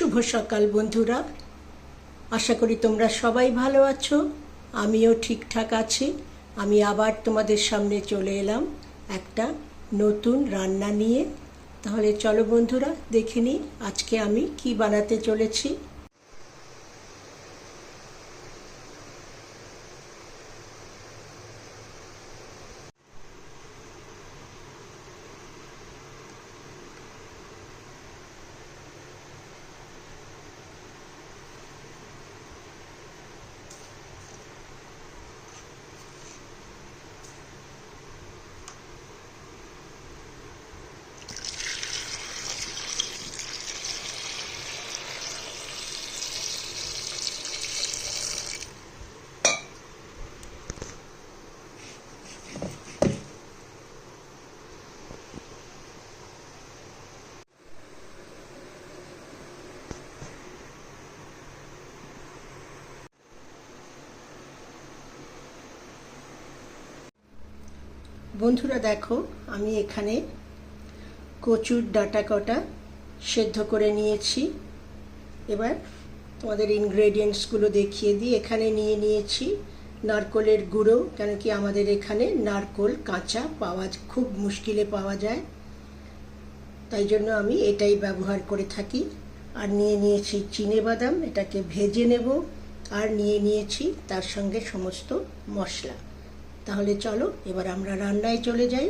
শুভ সকাল, বন্ধুরা। আশা করি তোমরা সবাই ভালো আছো, আমিও ঠিকঠাক আছি। আমি আবার তোমাদের সামনে চলে এলাম একটা নতুন রান্না নিয়ে। তাহলে চলো বন্ধুরা, দেখে নিই আজকে আমি কি বানাতে চলেছি। বন্ধুরা দেখো, আমি এখানে কচুর ডাটা কটা সেদ্ধ করে নিয়েছি। এবার তোমাদের ইনগ্রেডিয়েন্টসগুলো দেখিয়ে দিই। এখানে নিয়ে নিয়েছি নারকোলের গুঁড়ো, কেন কি আমাদের এখানে নারকোল, কাঁচা পাওয়া খুব মুশকিলে পাওয়া যায়। তাই জন্য আমি এটাই ব্যবহার করে থাকি। আর নিয়ে নিয়েছি চিনে বাদাম, এটাকে ভেজে নেব। আর নিয়ে নিয়েছি তার সঙ্গে সমস্ত মশলা। তাহলে চলো, এবার আমরা রান্নায় চলে যাই।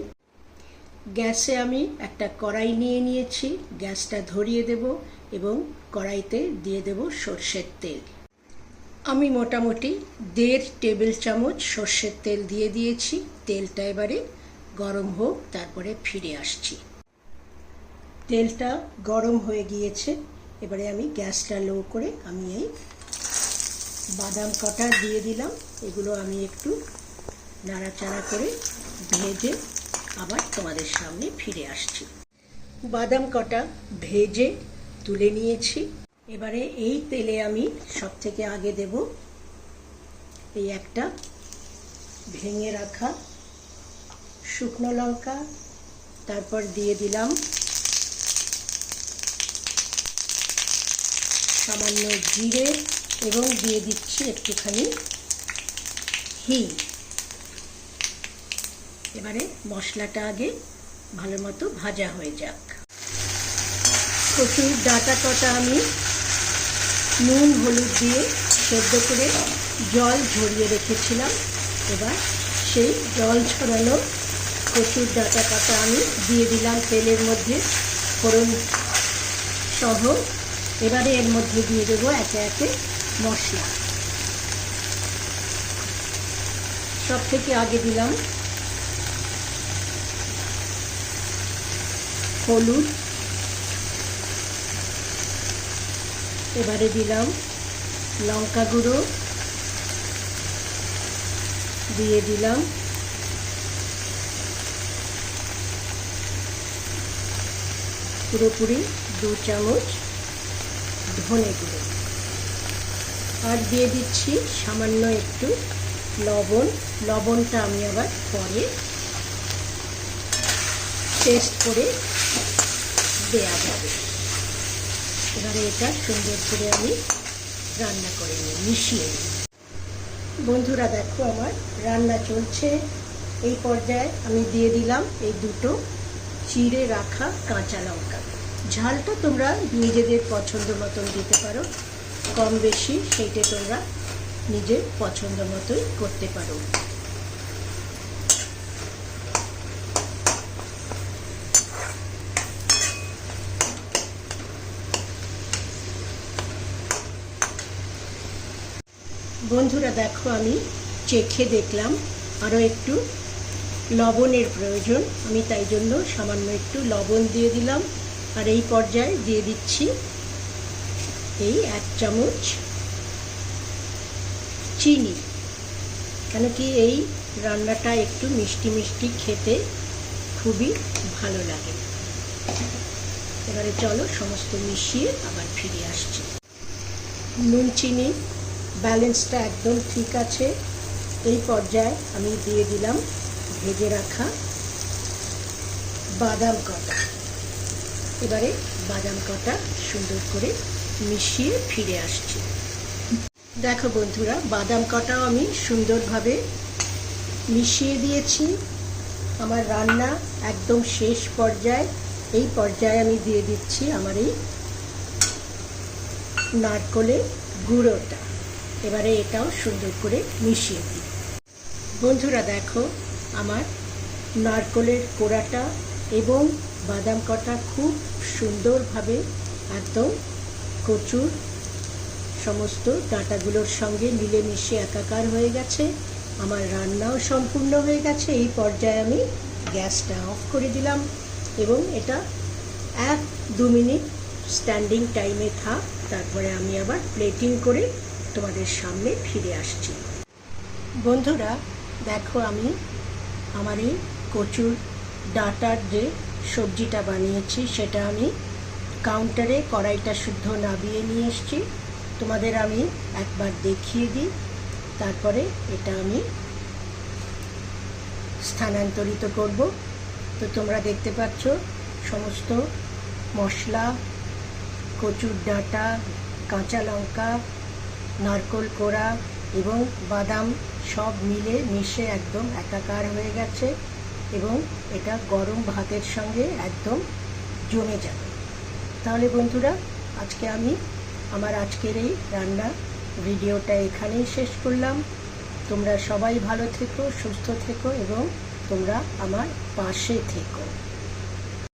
গ্যাসে আমি একটা কড়াই নিয়ে নিয়েছি, গ্যাসটা ধরিয়ে দেব এবং কড়াইতে দিয়ে দেব সর্ষের তেল। আমি মোটামুটি দেড় টেবিল চামচ সর্ষের তেল দিয়ে দিয়েছি, তেলটা এবারে গরম হোক, তারপরে ফিরে আসছি। তেলটা গরম হয়ে গিয়েছে, এবারে আমি গ্যাসটা লো করে আমি এই বাদাম কটা দিয়ে দিলাম, এগুলো আমি একটু নাড়াচাড়া করে ভেজে আবার তোমাদের সামনে ফিরে আসছি। বাদাম কটা ভেজে তুলে নিয়েছি। এবারে এই তেলে আমি সব থেকে আগে দেব এই একটা ভেঙে রাখা শুকনো লঙ্কা, তারপর দিয়ে দিলাম সামান্য জিরে এবং দিয়ে দিচ্ছি একটুখানি হিং এবারে মশলাটা আগে ভালো মতো ভাজা হয়ে যাক। কচুর ডাটা কটা আমি নুন, হলুদ দিয়ে সেদ্ধ করে জল ঝরিয়ে রেখেছিলাম। এবার সেই জল ছড়ানো কচুর ডাটা কটা আমি দিয়ে দিলাম তেলের মধ্যে ফোড়ন সহ। এবারে এর মধ্যে দিয়ে দেবো একে একে মশলা। সব থেকে আগে দিলাম হলুদ। এবারে দিলাম লঙ্কা গুঁড়ো। দিয়ে দিলাম পুরোপুরি দু চামচ ধনে গুঁড়ো। আর দিয়ে দিচ্ছি সামান্য একটু লবণ। লবণটা আমি আবার পরে টেস্ট করে দেওয়া যাবে। এবারে এটা সুন্দর করে আমি রান্না করে নিই, মিশিয়ে নিই। বন্ধুরা, দেখো আমার রান্না চলছে। এই পর্যায়ে আমি দিয়ে দিলাম এই দুটো চিড়ে রাখা কাঁচা লঙ্কা। ঝালটা তোমরা নিজেদের পছন্দ মতন দিতে পারো। কম বেশি সেইটা তোমরা নিজের পছন্দ মতোই করতে পারো। বন্ধুরা দেখো, আমি চেখে দেখলাম আরও একটু লবণের প্রয়োজন। আমি তাই জন্য সামান্য একটু লবণ দিয়ে দিলাম। আর এই পর্যায়ে দিয়ে দিচ্ছি এই এক চামচ চিনি। কেন কি এই রান্নাটা একটু মিষ্টি মিষ্টি খেতে খুবই ভালো লাগে। এবারে চলো, সমস্ত মিশিয়ে আবার ফিরে আসছি। নুন, চিনি ব্যালেন্সটা একদম ঠিক আছে। এই পর্যায়ে আমি দিয়ে দিলাম ভেজে রাখা বাদাম কটা। এবারে বাদাম কটা সুন্দর করে মিশিয়ে ফিরে আসছি। দেখো বন্ধুরা, বাদাম কটাও আমি সুন্দরভাবে মিশিয়ে দিয়েছি। আমার রান্না একদম শেষ পর্যায়ে। এই পর্যায়ে আমি দিয়ে দিচ্ছি আমার এই নারকলের গুঁড়োটা। এবারে এটাও সুন্দর করে মিশিয়ে দিই। বন্ধুরা দেখো, আমার নারকলের কোড়াটা এবং বাদাম কটা খুব সুন্দরভাবে একদম কচুর সমস্ত ডাঁটাগুলোর সঙ্গে মিলেমিশে একাকার হয়ে গেছে। আমার রান্নাও সম্পূর্ণ হয়ে গেছে। এই পর্যায়ে আমি গ্যাসটা অফ করে দিলাম এবং এটা এক দু মিনিট স্ট্যান্ডিং টাইমে থাক। তারপরে আমি আবার প্লেটিং করে তোমাদের সামনে ফিরে আসছি। বন্ধুরা, দেখো আমি আমার এই কচুর ডাটার যে সবজিটা বানিয়েছি, সেটা আমি কাউন্টারে কড়াইটা শুদ্ধ নাবিয়ে নিয়ে এসেছি। তোমাদের আমি একবার দেখিয়ে দিই। তারপরে এটা আমি স্থানান্তরিত করব। তো তোমরা দেখতে পাচ্ছ, সমস্ত মশলা, কচুর ডাঁটা, কাঁচা লঙ্কা নারকোল কোড়া এবং বাদাম সব মিলে মিশে একদম একাকার হয়ে গেছে এবং এটা গরম ভাতের সঙ্গে একদম জমে যাবে। তাহলে বন্ধুরা, আজকে আমি আমার আজকের এই রান্না ভিডিওটা এখানেই শেষ করলাম। তোমরা সবাই ভালো থেকো, সুস্থ থেকো এবং তোমরা আমার পাশে থেকো।